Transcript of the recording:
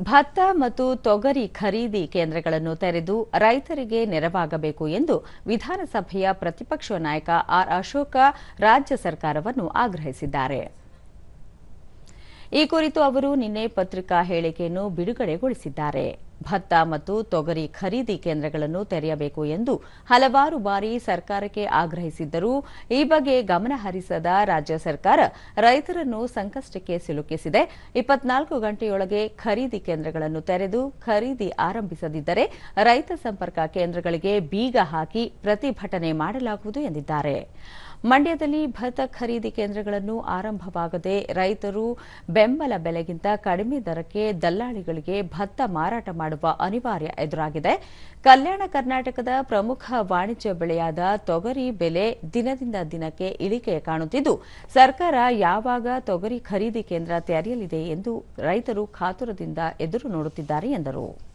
ಭತ್ತ ಮತ್ತು ತೊಗರಿ ಖರೀದಿ ಕೇಂದ್ರಗಳನ್ನು ತೆರೆದು ರೈತರಿಗೆ ನೆರವಾಗಬೇಕು ಎಂದು ವಿಧಾನಸಭೆಯ ಪ್ರತಿಪಕ್ಷ ನಾಯಕ ಆರ್ ಅಶೋಕ ರಾಜ್ಯ ಸರ್ಕಾರವನ್ನು ಆಗ್ರಹಿಸಿದ್ದಾರೆ. ಈ ಕುರಿತು ಅವರು ನಿನ್ನೆ ಪತ್ರಿಕಾ ಹೇಳಿಕೆಯನ್ನು ಬಿಡುಗಡೆಗೊಳಿಸಿದ್ದಾರೆ. ಭತ್ತ ಮತ್ತು ತೊಗರಿ ಖರೀದಿ ಕೇಂದ್ರಗಳನ್ನು ತೆರೆಯಬೇಕು ಎಂದು ಹಲವಾರು ಬಾರಿ ಸರ್ಕಾರಕ್ಕೆ ಆಗ್ರಹಿಸಿದ್ದರೂ ಈ ಬಗ್ಗೆ ಗಮನ ಹರಿಸದ ರಾಜ್ಯ ಸರ್ಕಾರ ರೈತರನ್ನು ಸಂಕಷ್ಟಕ್ಕೆ ಸಿಲುಕಿಸಿದೆ. ಇಪ್ಪತ್ನಾಲ್ಕು ಗಂಟೆಯೊಳಗೆ ಖರೀದಿ ಕೇಂದ್ರಗಳನ್ನು ತೆರೆದು ಖರೀದಿ ಆರಂಭಿಸದಿದ್ದರೆ ರೈತ ಸಂಪರ್ಕ ಕೇಂದ್ರಗಳಿಗೆ ಬೀಗ ಹಾಕಿ ಪ್ರತಿಭಟನೆ ಮಾಡಲಾಗುವುದು ಎಂದಿದ್ದಾರೆ. ಮಂಡ್ಯದಲ್ಲಿ ಭತ್ತ ಖರೀದಿ ಕೇಂದ್ರಗಳನ್ನು ಆರಂಭವಾಗದೆ ರೈತರು ಬೆಂಬಲ ಬೆಲೆಗಿಂತ ಕಡಿಮೆ ದರಕ್ಕೆ ದಲ್ಲಾಳಿಗಳಿಗೆ ಭತ್ತ ಮಾರಾಟ ಮಾಡುವ ಅನಿವಾರ್ಯ ಎದುರಾಗಿದೆ. ಕಲ್ಯಾಣ ಕರ್ನಾಟಕದ ಪ್ರಮುಖ ವಾಣಿಜ್ಯ ಬೆಳೆಯಾದ ತೊಗರಿ ಬೆಲೆ ದಿನದಿಂದ ದಿನಕ್ಕೆ ಇಳಿಕೆ ಕಾಣುತ್ತಿದ್ದು, ಸರ್ಕಾರ ಯಾವಾಗ ತೊಗರಿ ಖರೀದಿ ಕೇಂದ್ರ ತೆರೆಯಲಿದೆ ಎಂದು ರೈತರು ಕಾತುರದಿಂದ ಎದುರು ನೋಡುತ್ತಿದ್ದಾರೆ ಎಂದರು.